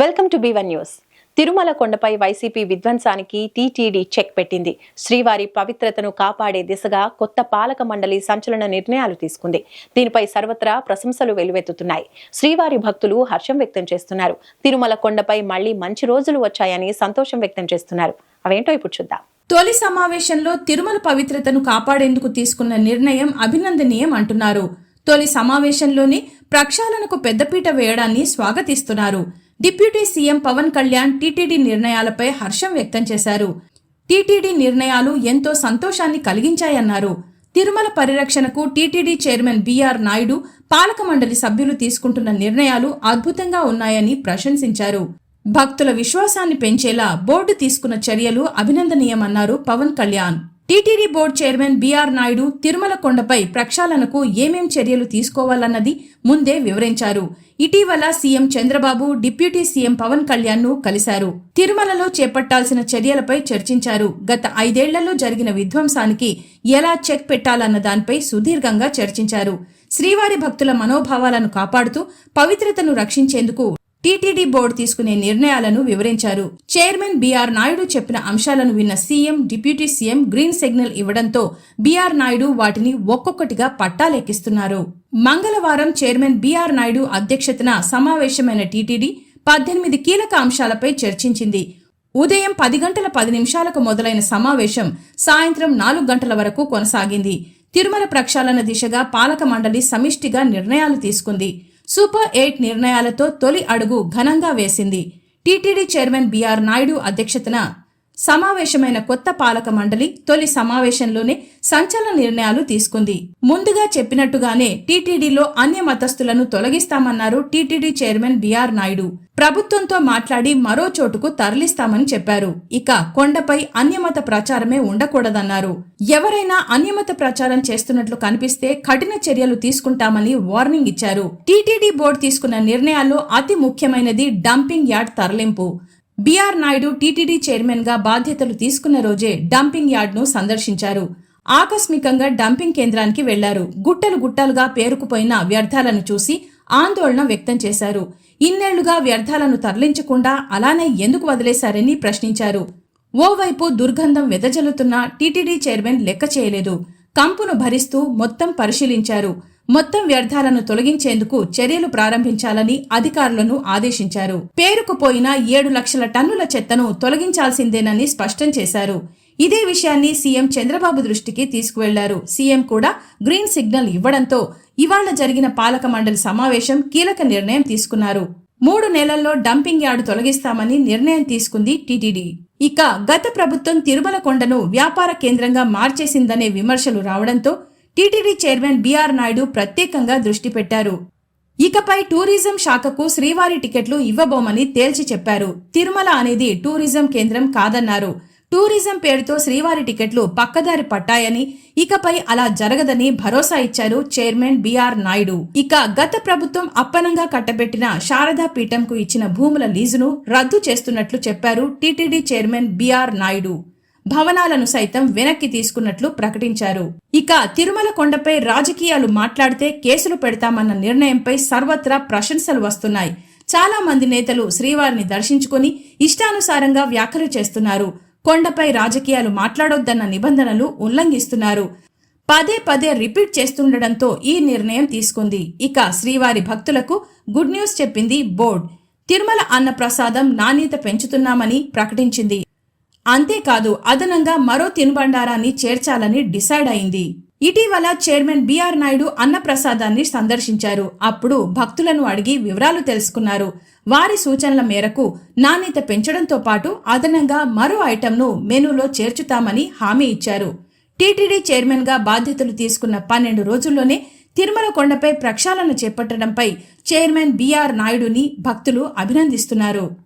Welcome to B one news. Tirumala కొండపై వైసీపీ విధ్వంసానికి TTD check పెట్టింది. శ్రీవారి పవిత్రతను కాపాడే దిశగా కొత్త పాలక మండలి సంచలన నిర్ణయాలు తీసుకుంది. దీనిపై సర్వత్రా ప్రశంసలు వెలువెత్తుతున్నాయి. శ్రీవారి భక్తులు హర్షం వ్యక్తం చేస్తున్నారు. తిరుమల కొండపై మళ్ళీ మంచి రోజులు వచ్చాయని సంతోషం వ్యక్తం చేస్తున్నారు. అవేంటో ఇప్పుడు చూద్దాం. తొలి సమావేశంలో తిరుమల పవిత్రతను కాపాడేందుకు తీసుకున్న నిర్ణయం అభినందనీయం అంటున్నారు. తొలి సమావేశంలోనే ప్రక్షాళనకు పెద్దపీట వేయడాన్ని స్వాగతిస్తున్నారు. డిప్యూటీ సీఎం పవన్ కళ్యాణ్ టీటీడీ నిర్ణయాలపై హర్షం వ్యక్తం చేశారు. టీటీడీ నిర్ణయాలు ఎంతో సంతోషాన్ని కలిగించాయన్నారు. తిరుమల పరిరక్షణకు టీటీడీ చైర్మన్ బీఆర్ నాయుడు పాలక మండలి సభ్యులు తీసుకుంటున్న నిర్ణయాలు అద్భుతంగా ఉన్నాయని ప్రశంసించారు. భక్తుల విశ్వాసాన్ని పెంచేలా బోర్డు తీసుకున్న చర్యలు అభినందనీయమన్నారు పవన్ కళ్యాణ్. టీటీడీ బోర్డు చైర్మన్ బీఆర్ నాయుడు తిరుమల కొండపై ప్రక్షాళనకు ఏమేం చర్యలు తీసుకోవాలన్నది ముందే వివరించారు. ఇటీవల CM Chandrababu deputy CM Pawan కళ్యాణ్ను కలిశారు. తిరుమలలో చేపట్టాల్సిన చర్యలపై చర్చించారు. గత ఐదేళ్ళలో జరిగిన విధ్వంసానికి ఎలా చెక్ పెట్టాలన్న దానిపై సుదీర్ఘంగా చర్చించారు. శ్రీవారి భక్తుల మనోభావాలను కాపాడుతూ పవిత్రతను రక్షించేందుకు టీటీడీ బోర్డు తీసుకునే నిర్ణయాలను వివరించారు. చైర్మన్ బీఆర్ నాయుడు చెప్పిన అంశాలను విన్న CM deputy CM green signal ఇవ్వడంతో బీఆర్ నాయుడు వాటిని ఒక్కొక్కటిగా పట్టాలెక్కిస్తున్నారు. మంగళవారం చైర్మన్ బీఆర్ నాయుడు అధ్యక్షతన సమావేశమైన టీటీడీ పద్దెనిమిది కీలక అంశాలపై చర్చించింది. ఉదయం పది గంటల పది నిమిషాలకు మొదలైన సమావేశం సాయంత్రం నాలుగు గంటల వరకు కొనసాగింది. తిరుమల ప్రక్షాళన దిశగా పాలక మండలి సమిష్టిగా నిర్ణయాలు తీసుకుంది. సూపర్ ఎయిట్ నిర్ణయాలతో తొలి అడుగు ఘనంగా వేసింది. టీటీడీ చైర్మన్ బీఆర్ నాయుడు అధ్యక్షతన సమావేశమైన కొత్త పాలక మండలి తొలి సమావేశంలోనే సంచలన నిర్ణయాలు తీసుకుంది. ముందుగా చెప్పినట్టుగానే టీటీడీలో అన్య మతస్థులను తొలగిస్తామన్నారు టీటీడీ చైర్మన్ బీఆర్ నాయుడు. ప్రభుత్వంతో మాట్లాడి మరో చోటుకు తరలిస్తామని చెప్పారు. ఇక కొండపై అన్యమత ప్రచారమే ఉండకూడదన్నారు. ఎవరైనా అన్యమత ప్రచారం చేస్తున్నట్లు కనిపిస్తే కఠిన చర్యలు తీసుకుంటామని వార్నింగ్ ఇచ్చారు. టీటీడీ బోర్డు తీసుకున్న నిర్ణయాల్లో అతి ముఖ్యమైనది డంపింగ్ యార్డ్ తరలింపు. బీఆర్ నాయుడు టీటీడీ చైర్మన్గా బాధ్యతలు తీసుకున్న రోజే డంపింగ్ యార్డ్ను సందర్శించారు. ఆకస్మికంగా డంపింగ్ కేంద్రానికి వెళ్ళారు. గుట్టలు గుట్టలుగా పేరుకుపోయిన వ్యర్థాలను చూసి ఆందోళన వ్యక్తం చేశారు. ఇన్నేళ్ళుగా వ్యర్థాలను తరలించకుండా అలానే ఎందుకు వదిలేశారని ప్రశ్నించారు. ఓవైపు దుర్గంధం వెదజల్లుతున్న టీటీడీ చైర్మన్ లెక్క చేయలేదు. కంపును భరిస్తూ మొత్తం పరిశీలించారు. మొత్తం వ్యర్థాలను తొలగించేందుకు చర్యలు ప్రారంభించాలని అధికారులను ఆదేశించారు. పేరుకుపోయిన ఏడు లక్షల టన్నుల చెత్తను తొలగించాల్సిందేనని స్పష్టం చేశారు. ఇదే విషయాన్ని సీఎం చంద్రబాబు దృష్టికి తీసుకువెళ్ళారు. సీఎం కూడా గ్రీన్ సిగ్నల్ ఇవ్వడంతో ఇవాళ జరిగిన పాలక మండలి సమావేశం కీలక నిర్ణయం తీసుకున్నారు. మూడు నెలల్లో డంపింగ్ యార్డు తొలగిస్తామని నిర్ణయం తీసుకుంది టీటీడీ. ఇక గత ప్రభుత్వం తిరుమల కొండను వ్యాపార కేంద్రంగా మార్చేసిందనే విమర్శలు రావడంతో టీటీడీ చైర్మన్ బీఆర్ నాయుడు ప్రత్యేకంగా దృష్టి పెట్టారు. ఇకపై టూరిజం శాఖకు శ్రీవారి టికెట్లు ఇవ్వబోమని తేల్చి చెప్పారు. తిరుమల అనేది టూరిజం కేంద్రం కాదన్నారు. టూరిజం పేరుతో శ్రీవారి టికెట్లు పక్కదారి పట్టాయని ఇకపై అలా జరగదని భరోసా ఇచ్చారు చైర్మన్ బీఆర్ నాయుడు. ఇక గత ప్రభుత్వం అప్పనంగా కట్టబెట్టిన శారదా పీఠంకు ఇచ్చిన భూముల లీజును రద్దు చేస్తున్నట్లు చెప్పారు టీటీడీ చైర్మన్ బీఆర్ నాయుడు. భవనాలను సైతం వెనక్కి తీసుకున్నట్లు ప్రకటించారు. ఇక తిరుమల కొండపై రాజకీయాలు మాట్లాడితే కేసులు పెడతామన్న నిర్ణయంపై సర్వత్రా ప్రశంసలు వస్తున్నాయి. చాలా మంది నేతలు శ్రీవారిని దర్శించుకుని ఇష్టానుసారంగా వ్యాఖ్యలు చేస్తున్నారు. కొండపై రాజకీయాలు మాట్లాడొద్దన్న నిబంధనలు ఉల్లంఘిస్తున్నారు. పదే పదే రిపీట్ చేస్తుండటంతో ఈ నిర్ణయం తీసుకుంది. ఇక శ్రీవారి భక్తులకు గుడ్ న్యూస్ చెప్పింది బోర్డ్. తిరుమల అన్న ప్రసాదం నాణ్యత పెంచుతున్నామని ప్రకటించింది. అంతేకాదు అదనంగా మరో తినుబండారాన్ని చేర్చాలని డిసైడ్ అయింది. ఇటీవల చైర్మన్ బీఆర్ నాయుడు అన్నప్రసాదాన్ని సందర్శించారు. అప్పుడు భక్తులను అడిగి వివరాలు తెలుసుకున్నారు. వారి సూచనల మేరకు నాణ్యత పెంచడంతో పాటు అదనంగా మరో ఐటెంను మెనూలో చేర్చుతామని హామీ ఇచ్చారు. టీటీడీ చైర్మన్గా బాధ్యతలు తీసుకున్న పన్నెండు రోజుల్లోనే తిరుమల కొండపై ప్రక్షాళన చేపట్టడంపై చైర్మన్ బిఆర్ నాయుడుని భక్తులు అభినందిస్తున్నారు.